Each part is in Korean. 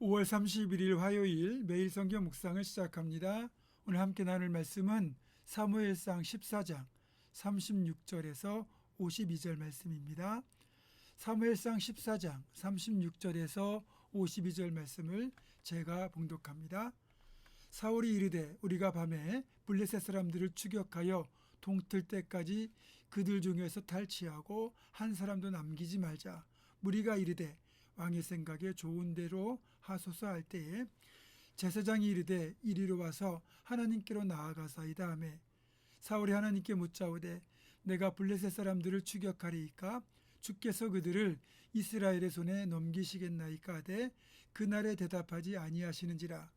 5월 31일 화요일 매일 성경 묵상을 시작합니다. 오늘 함께 나눌 말씀은 사무엘상 14장 36절에서 52절 말씀입니다. 사무엘상 14장 36절에서 52절 말씀을 제가 봉독합니다. 사울이 이르되 우리가 밤에 블레셋 사람들을 추격하여 동틀 때까지 그들 중에서 탈취하고 한 사람도 남기지 말자. 무리가 이르되 왕의 생각에 좋은 대로 하소서 할 때에 제사장이 이르되 이리로 와서 하나님께로 나아가사이다 하매 사울이 하나님께 묻자오되 내가 블레셋 사람들을 추격하리이까? 주께서 그들을 이스라엘의 손에 넘기시겠나이까 하되 그날에 대답하지 아니하시는지라.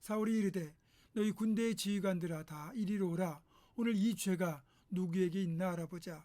사울이 이르되 너희 군대의 지휘관들아 다 이리로 오라. 오늘 이 죄가 누구에게 있나 알아보자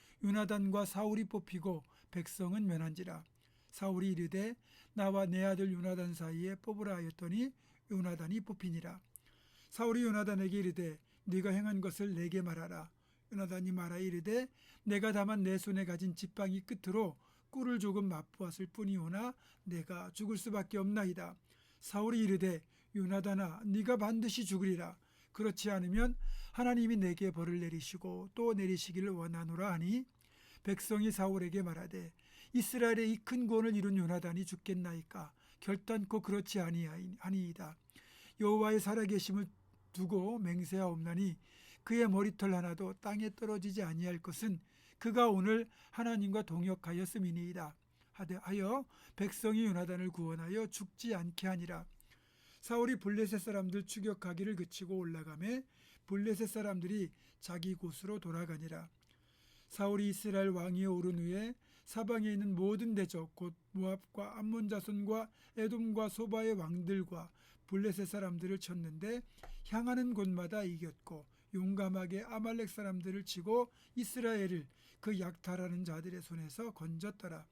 요나단과 사울이 뽑히고 백성은 면한지라. 사울이 이르되 나와 내 아들 요나단 사이에 뽑으라 하였더니 요나단이 뽑히니라. 사울이 요나단에게 이르되 네가 행한 것을 내게 말하라. 요나단이 말하 이르되 내가 다만 내 손에 가진 지팡이 끝으로 꿀을 조금 맛보았을 뿐이오나 내가 죽을 수밖에 없나이다. 사울이 이르되 요나단아 네가 반드시 죽으리라 그렇지 않으면 하나님이 내게 벌을 내리시고 또 내리시기를 원하노라 하니 백성이 사울에게 말하되 이스라엘의 이 큰 구원을 이룬 요나단이 죽겠나이까? 결단코 그렇지 아니이다. 여호와의 살아계심을 두고 맹세하옵나니 그의 머리털 하나도 땅에 떨어지지 아니할 것은 그가 오늘 하나님과 동역하였음이니이다. 하되 하여 백성이 요나단을 구원하여 죽지 않게 하니라 사울이 블레셋 사람들 추격하기를 그치고 올라가매 블레셋 사람들이 자기 곳으로 돌아가니라. 사울이 이스라엘 왕위에 오른 후에 사방에 있는 모든 대적 곧 모압과 암몬 자손과 에돔과 소바의 왕들과 블레셋 사람들을 쳤는데 향하는 곳마다 이겼고 용감하게 아말렉 사람들을 치고 이스라엘을 그 약탈하는 자들의 손에서 건졌더라.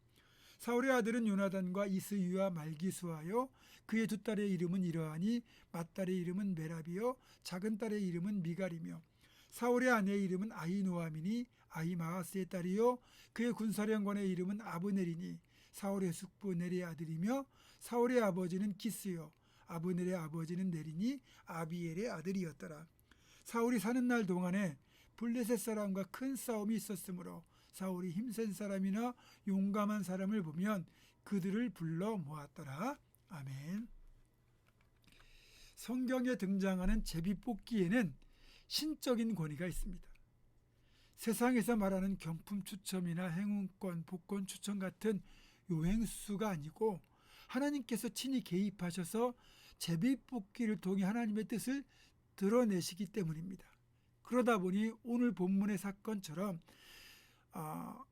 사울의 아들은 요나단과 이스유와 말기수하여 그의 두 딸의 이름은 이러하니 맏딸의 이름은 메라비요 작은 딸의 이름은 미갈이며 사울의 아내의 이름은 아이노아미니 아이마하스의 딸이요 그의 군사령관의 이름은 아브넬이니 사울의 숙부 넬의 아들이며 사울의 아버지는 키스요 아브넬의 아버지는 넬이니 아비엘의 아들이었더라. 사울이 사는 날 동안에 블레셋 사람과 큰 싸움이 있었으므로 사울이 힘센 사람이나 용감한 사람을 보면 그들을 불러 모았더라. 아멘. 성경에 등장하는 제비뽑기에는 신적인 권위가 있습니다. 세상에서 말하는 경품 추첨이나 행운권, 복권 추첨 같은 요행수가 아니고 하나님께서 친히 개입하셔서 제비뽑기를 통해 하나님의 뜻을 드러내시기 때문입니다. 그러다 보니 오늘 본문의 사건처럼 어,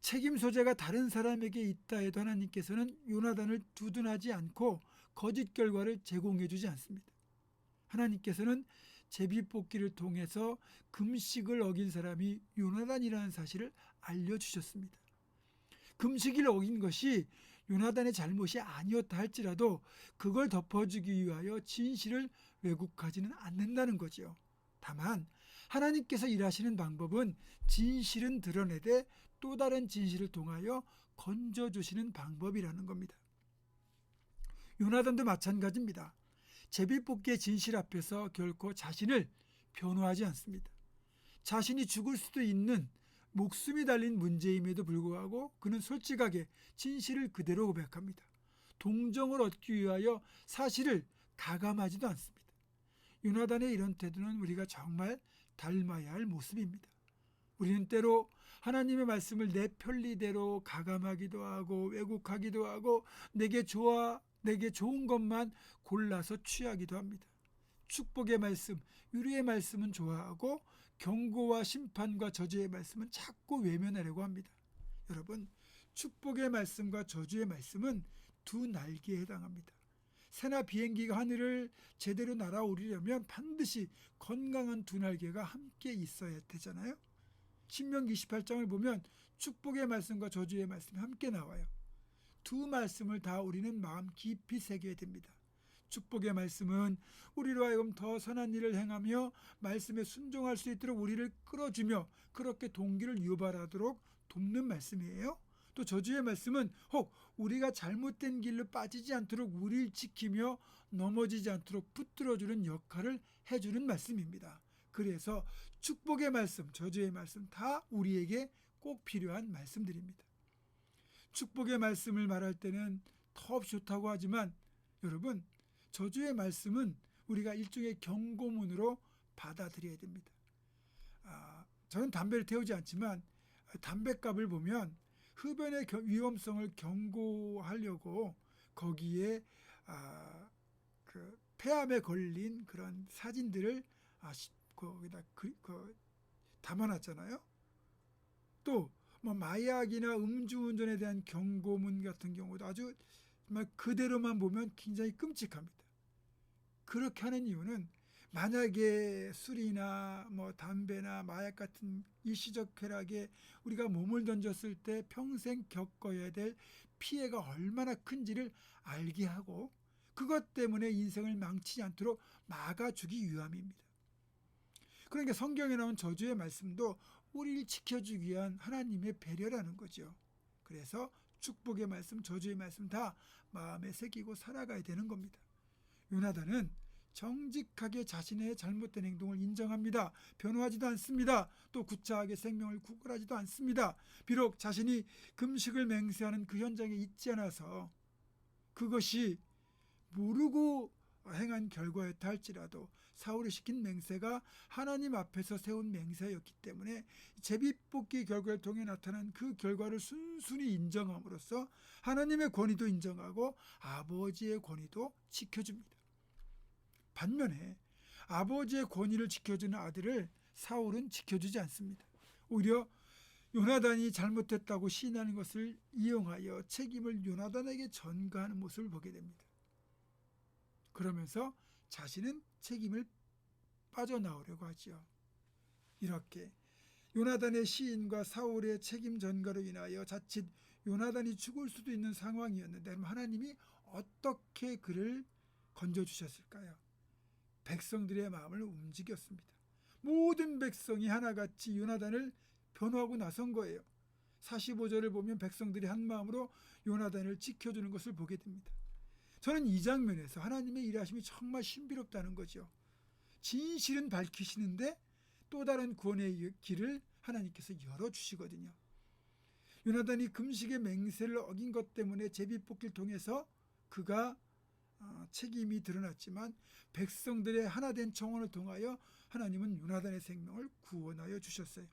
책임 소재가 다른 사람에게 있다 해도 하나님께서는 요나단을 두둔하지 않고 거짓 결과를 제공해 주지 않습니다. 하나님께서는 제비뽑기를 통해서 금식을 어긴 사람이 요나단이라는 사실을 알려주셨습니다. 금식을 어긴 것이 요나단의 잘못이 아니었다 할지라도 그걸 덮어주기 위하여 진실을 왜곡하지는 않는다는 거지요. 다만 하나님께서 일하시는 방법은 진실은 드러내되 또 다른 진실을 통하여 건져주시는 방법이라는 겁니다. 요나단도 마찬가지입니다. 제비뽑기의 진실 앞에서 결코 자신을 변호하지 않습니다. 자신이 죽을 수도 있는 목숨이 달린 문제임에도 불구하고 그는 솔직하게 진실을 그대로 고백합니다. 동정을 얻기 위하여 사실을 가감하지도 않습니다. 유나단의 이런 태도는 우리가 정말 닮아야 할 모습입니다. 우리는 때로 하나님의 말씀을 내 편리대로 가감하기도 하고 왜곡하기도 하고 내게 좋아 내게 좋은 것만 골라서 취하기도 합니다. 축복의 말씀, 유리의 말씀은 좋아하고 경고와 심판과 저주의 말씀은 자꾸 외면하려고 합니다. 여러분, 축복의 말씀과 저주의 말씀은 두 날개에 해당합니다. 새나 비행기가 하늘을 제대로 날아오르려면 반드시 건강한 두 날개가 함께 있어야 되잖아요. 신명기 28장을 보면 축복의 말씀과 저주의 말씀이 함께 나와요. 두 말씀을 다 우리는 마음 깊이 새겨야 됩니다. 축복의 말씀은 우리로 하여금 더 선한 일을 행하며 말씀에 순종할 수 있도록 우리를 끌어주며 그렇게 동기를 유발하도록 돕는 말씀이에요. 또 저주의 말씀은 혹 우리가 잘못된 길로 빠지지 않도록 우리를 지키며 넘어지지 않도록 붙들어주는 역할을 해주는 말씀입니다. 그래서 축복의 말씀, 저주의 말씀 다 우리에게 꼭 필요한 말씀들입니다. 축복의 말씀을 말할 때는 더없이 좋다고 하지만 여러분 저주의 말씀은 우리가 일종의 경고문으로 받아들여야 됩니다. 아, 저는 담배를 태우지 않지만 담배값을 보면 흡연의 겨- 위험성을 경고하려고 거기에 아, 그 폐암에 걸린 그런 사진들을 아, 시- 거기다 그, 그 담아놨잖아요. 또 뭐 마약이나 음주운전에 대한 경고문 같은 경우도 아주 정말 그대로만 보면 굉장히 끔찍합니다. 그렇게 하는 이유는 만약에 술이나 뭐 담배나 마약 같은 일시적 쾌락에 우리가 몸을 던졌을 때 평생 겪어야 될 피해가 얼마나 큰지를 알게 하고 그것 때문에 인생을 망치지 않도록 막아주기 위함입니다. 그러니까 성경에 나온 저주의 말씀도 우리를 지켜주기 위한 하나님의 배려라는 거죠. 그래서 축복의 말씀, 저주의 말씀 다 마음에 새기고 살아가야 되는 겁니다. 요나단은 정직하게 자신의 잘못된 행동을 인정합니다. 변호하지도 않습니다. 또 구차하게 생명을 구걸하지도 않습니다. 비록 자신이 금식을 맹세하는 그 현장에 있지 않아서 그것이 모르고 행한 결과였다 할지라도 사울이 시킨 맹세가 하나님 앞에서 세운 맹세였기 때문에 제비뽑기 결과를 통해 나타난 그 결과를 순순히 인정함으로써 하나님의 권위도 인정하고 아버지의 권위도 지켜줍니다. 반면에 아버지의 권위를 지켜주는 아들을 사울은 지켜주지 않습니다. 오히려 요나단이 잘못했다고 시인하는 것을 이용하여 책임을 요나단에게 전가하는 모습을 보게 됩니다. 그러면서 자신은 책임을 빠져나오려고 하지요. 이렇게 요나단의 시인과 사울의 책임 전가로 인하여 자칫 요나단이 죽을 수도 있는 상황이었는데 하나님이 어떻게 그를 건져 주셨을까요? 백성들의 마음을 움직였습니다. 모든 백성이 하나같이 요나단을 변호하고 나선 거예요. 45절을 보면 백성들이 한 마음으로 요나단을 지켜주는 것을 보게 됩니다. 저는 이 장면에서 하나님의 일하심이 정말 신비롭다는 거죠. 진실은 밝히시는데 또 다른 구원의 길을 하나님께서 열어주시거든요. 요나단이 금식의 맹세를 어긴 것 때문에 제비뽑기를 통해서 그가 어, 책임이 드러났지만 백성들의 하나된 청원을 통하여 하나님은 요나단의 생명을 구원하여 주셨어요.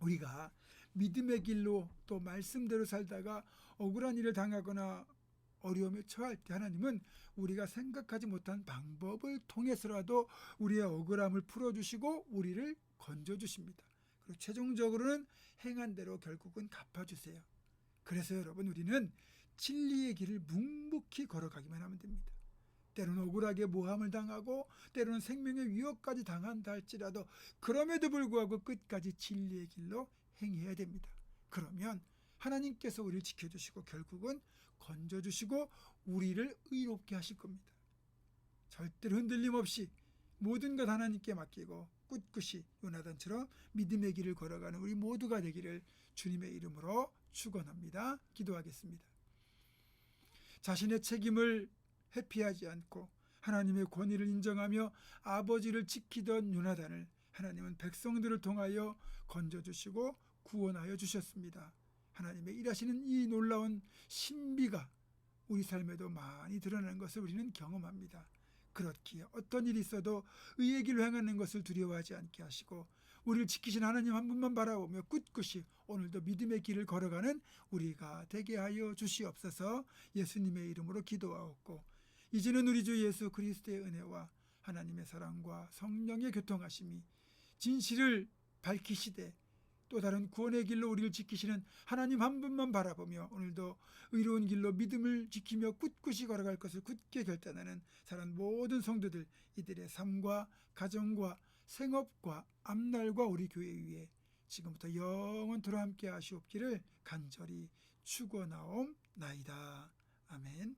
우리가 믿음의 길로 또 말씀대로 살다가 억울한 일을 당하거나 어려움에 처할 때 하나님은 우리가 생각하지 못한 방법을 통해서라도 우리의 억울함을 풀어주시고 우리를 건져주십니다. 그리고 최종적으로는 행한 대로 결국은 갚아주세요. 그래서 여러분 우리는 진리의 길을 묵묵히 걸어가기만 하면 됩니다. 때로는 억울하게 모함을 당하고 때로는 생명의 위협까지 당한다 할지라도 그럼에도 불구하고 끝까지 진리의 길로 행해야 됩니다. 그러면 하나님께서 우리를 지켜주시고 결국은 건져주시고 우리를 의롭게 하실 겁니다. 절대로 흔들림 없이 모든 것 하나님께 맡기고 꿋꿋이 요나단처럼 믿음의 길을 걸어가는 우리 모두가 되기를 주님의 이름으로 축원합니다. 기도하겠습니다. 자신의 책임을 회피하지 않고 하나님의 권위를 인정하며 아버지를 지키던 요나단을 하나님은 백성들을 통하여 건져주시고 구원하여 주셨습니다. 하나님의 일하시는 이 놀라운 신비가 우리 삶에도 많이 드러나는 것을 우리는 경험합니다. 그렇기에 어떤 일이 있어도 의의 길로 행하는 것을 두려워하지 않게 하시고 우리를 지키신 하나님 한 분만 바라보며 꿋꿋이 오늘도 믿음의 길을 걸어가는 우리가 되게 하여 주시옵소서. 예수님의 이름으로 기도하옵고 이제는 우리 주 예수 그리스도의 은혜와 하나님의 사랑과 성령의 교통하심이 진실을 밝히시되 또 다른 구원의 길로 우리를 지키시는 하나님 한 분만 바라보며 오늘도 의로운 길로 믿음을 지키며 꿋꿋이 걸어갈 것을 굳게 결단하는 사랑 모든 성도들 이들의 삶과 가정과 생업과 앞날과 우리 교회 위에 지금부터 영원토록 함께 하시옵기를 간절히 축원하옵나이다. 아멘.